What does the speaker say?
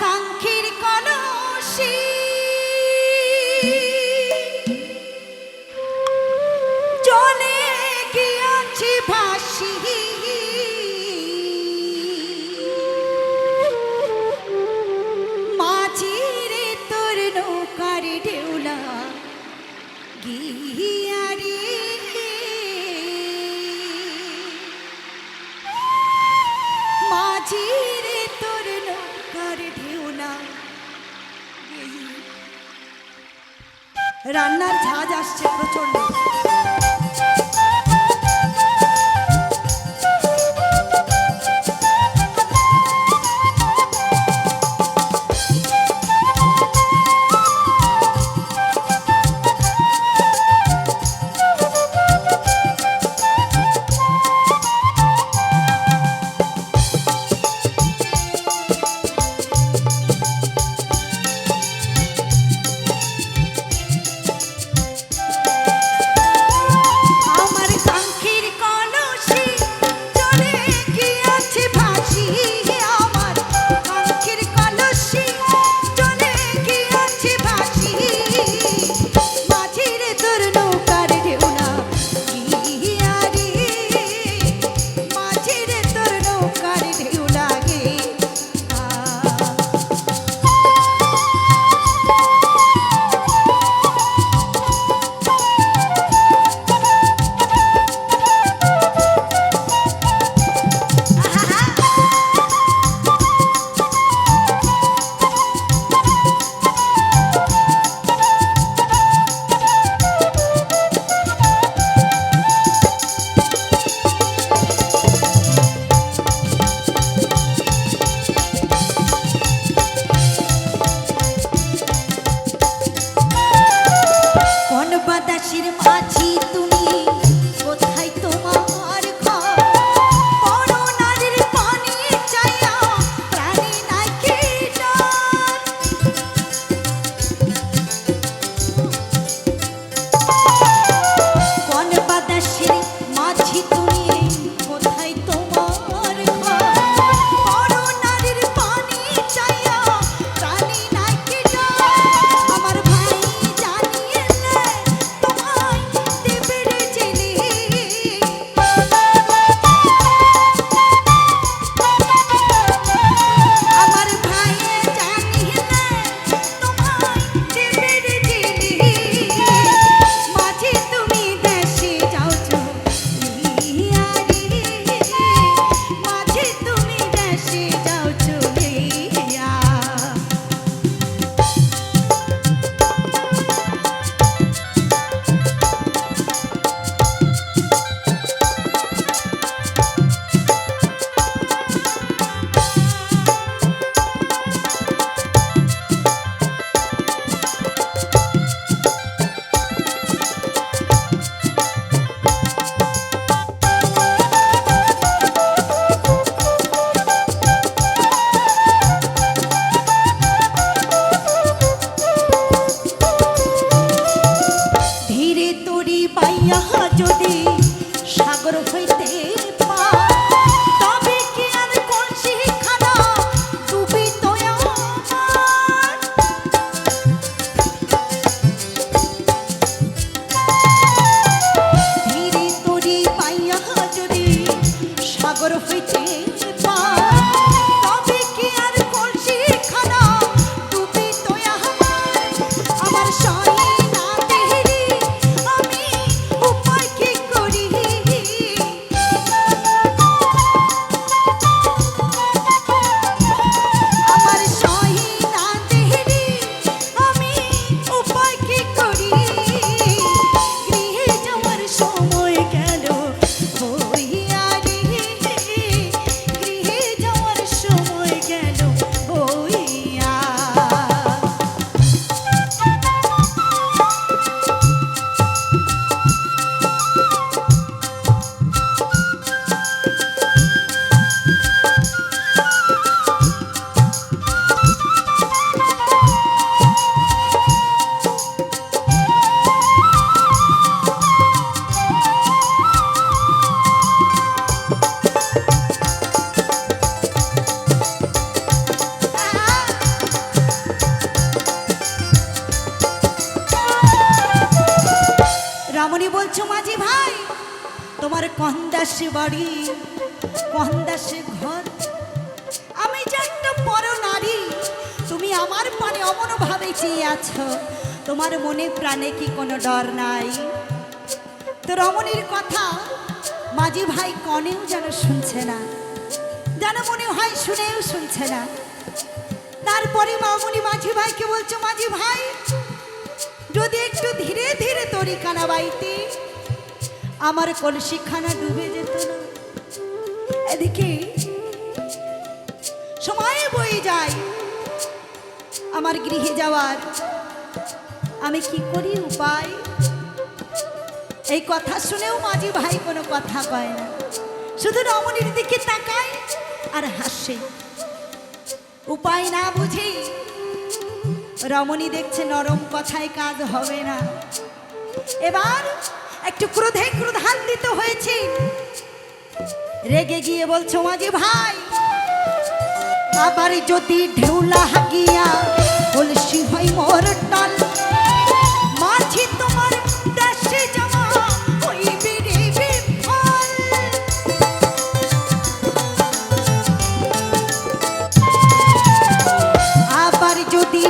কাঙ্ক্ষীর চলে ভাসি। নৌকার ঢেউলা গিয়া রান্নার ঝাঁজ আসছে প্রচণ্ড বাতাসের মাঝি তুমি। সাগর কন্দাসে বাড়ি কন্দাসে ঘর। আমি যে একটা পর নারী, তুমি আমার পানে অমন ভাবে চেয়ে আছো। তোমার মনে প্রাণে কি কোনো ডর নাই? তো রমণীর কথা মাঝি ভাই কনেও যেন শুনছে না, যেন মনে হয় শুনেও শুনছে না। তারপরে মামুনি মাঝি ভাইকে বলছো, মাঝি ভাই, যদি একটু ধীরে ধীরে তরিখানা বাইতে আমার কলসিখানা ডুবে যেত না। এদিকে সময় বয়ে যায়। আমার গৃহে যাওয়ার আমি কি করি উপায়? এই কথা শুনেও মাঝি ভাই কোনো কথা কয় না। শুধু রমণীর দিকে তাকায় আর হাসে। উপায় না বুঝেই রমণী দেখছে নরম কথায় কাজ হবে না। এবার একটু ক্রোধে ক্রোধান্বিত হয়েছি। রেগে গিয়ে বলছো মাঝে ভাই, আবার যদি ঢেউলা হাগিয়া বলছি ভাই মোর টান আবার যদি